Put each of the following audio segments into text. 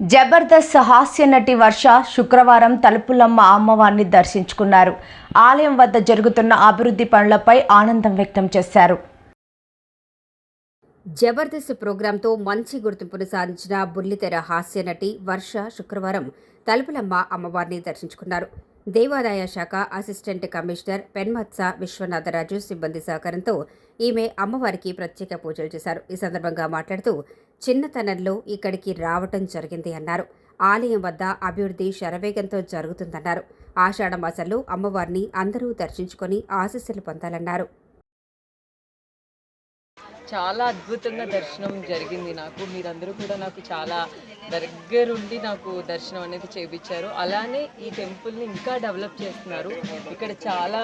జబర్దస్త్ హాస్య నటి వర్ష శుక్రవారం తలుపులమ్మ అమ్మవారిని దర్శించుకున్నారు. ఆలయం వద్ద జరుగుతున్న అభివృద్ధి పనులపై ఆనందం వ్యక్తం చేశారు. జబర్దస్త్ ప్రోగ్రాంతో మంచి గుర్తింపును సాధించిన బుల్లితెర హాస్య నటి వర్ష శుక్రవారం తలుపులమ్మ అమ్మవారిని దర్శించుకున్నారు. దేవాదాయ శాఖ అసిస్టెంట్ కమిషనర్ పెన్మత్స విశ్వనాథరాజు సిబ్బంది సహకారంతో ఈమె అమ్మవారికి ప్రత్యేక పూజలు చేశారు. ఈ సందర్భంగా మాట్లాడుతూ చిన్నతనంలో ఇక్కడికి రావటం జరిగింది అన్నారు. ఆలయం వద్ద అభివృద్ధి శరవేగంతో జరుగుతుందన్నారు. ఆషాఢమాసంలో అమ్మవారిని అందరూ దర్శించుకొని ఆశీస్సులు పొందాలన్నారు. చాలా అద్భుతంగా దర్శనం జరిగింది నాకు. మీరందరూ కూడా నాకు చాలా దగ్గరుండి నాకు దర్శనం అనేది చేయించారు అలానే ఈ టెంపుల్ని ఇంకా డెవలప్ చేస్తున్నారు. ఇక్కడ చాలా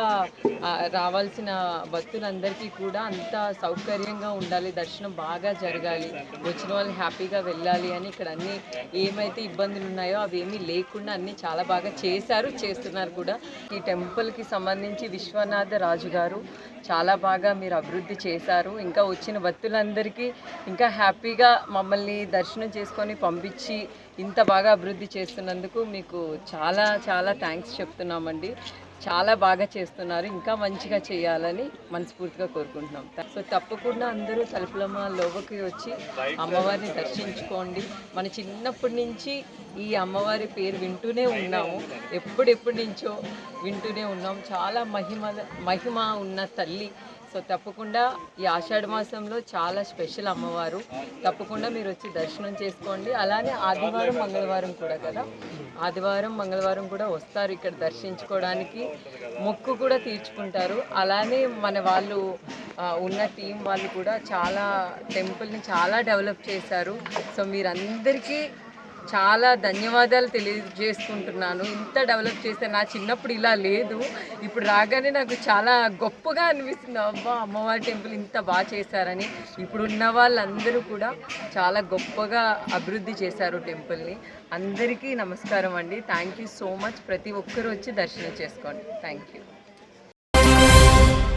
రావాల్సిన భక్తులందరికీ కూడా అంత సౌకర్యంగా ఉండాలి దర్శనం బాగా జరగాలి వచ్చిన వాళ్ళు హ్యాపీగా వెళ్ళాలి అని ఇక్కడ అన్ని ఏమైతే ఇబ్బందులు ఉన్నాయో అవి ఏమీ లేకుండా అన్ని చాలా బాగా చేశారు చేస్తున్నారు కూడా. ఈ టెంపుల్కి సంబంధించి విశ్వనాథ రాజు గారు చాలా బాగా మీరు అభివృద్ధి చేశారు. ఇంకా వచ్చిన భక్తులందరికీ ఇంకా హ్యాపీగా మమ్మల్ని దర్శనం చేసుకొని పంపించి ఇంత బాగా అభివృద్ధి చేస్తున్నందుకు మీకు చాలా చాలా థ్యాంక్స్ చెప్తున్నామండి. చాలా బాగా చేస్తున్నారు. ఇంకా మంచిగా చేయాలని మనస్ఫూర్తిగా కోరుకుంటున్నాం. సో తప్పకుండా అందరూ తలుపులమ్మ లోవకి వచ్చి అమ్మవారిని దర్శించుకోండి. మన చిన్నప్పటి నుంచి ఈ అమ్మవారి పేరు వింటూనే ఉన్నాము. ఎప్పుడెప్పటి నుంచో వింటూనే ఉన్నాం చాలా మహిమ మహిమ ఉన్న తల్లి సో తప్పకుండా ఈ ఆషాఢ మాసంలో చాలా స్పెషల్ అమ్మవారు. తప్పకుండా మీరు వచ్చి దర్శనం చేసుకోండి. అలానే ఆదివారం మంగళవారం కూడా కదా? ఆదివారం మంగళవారం కూడా వస్తారు ఇక్కడ దర్శించుకోవడానికి. మొక్కు కూడా తీర్చుకుంటారు. అలానే మన వాళ్ళు ఉన్న టీం వాళ్ళు కూడా చాలా టెంపుల్ని చాలా డెవలప్ చేశారు. సో మీరందరికీ చాలా ధన్యవాదాలు తెలియజేసుకుంటున్నాను. ఇంత డెవలప్ చేస్తే నా చిన్నప్పుడు ఇలా లేదు. ఇప్పుడు రాగానే నాకు చాలా గొప్పగా అనిపిస్తుంది. అబ్బా అమ్మవారి టెంపుల్ ఇంత బాగా చేశారని. ఇప్పుడు ఉన్న వాళ్ళందరూ కూడా చాలా గొప్పగా అభివృద్ధి చేశారు టెంపుల్ని. అందరికీ నమస్కారం అండి. థ్యాంక్ యూ సో మచ్ ప్రతి ఒక్కరు వచ్చి దర్శనం చేసుకోండి. Thank you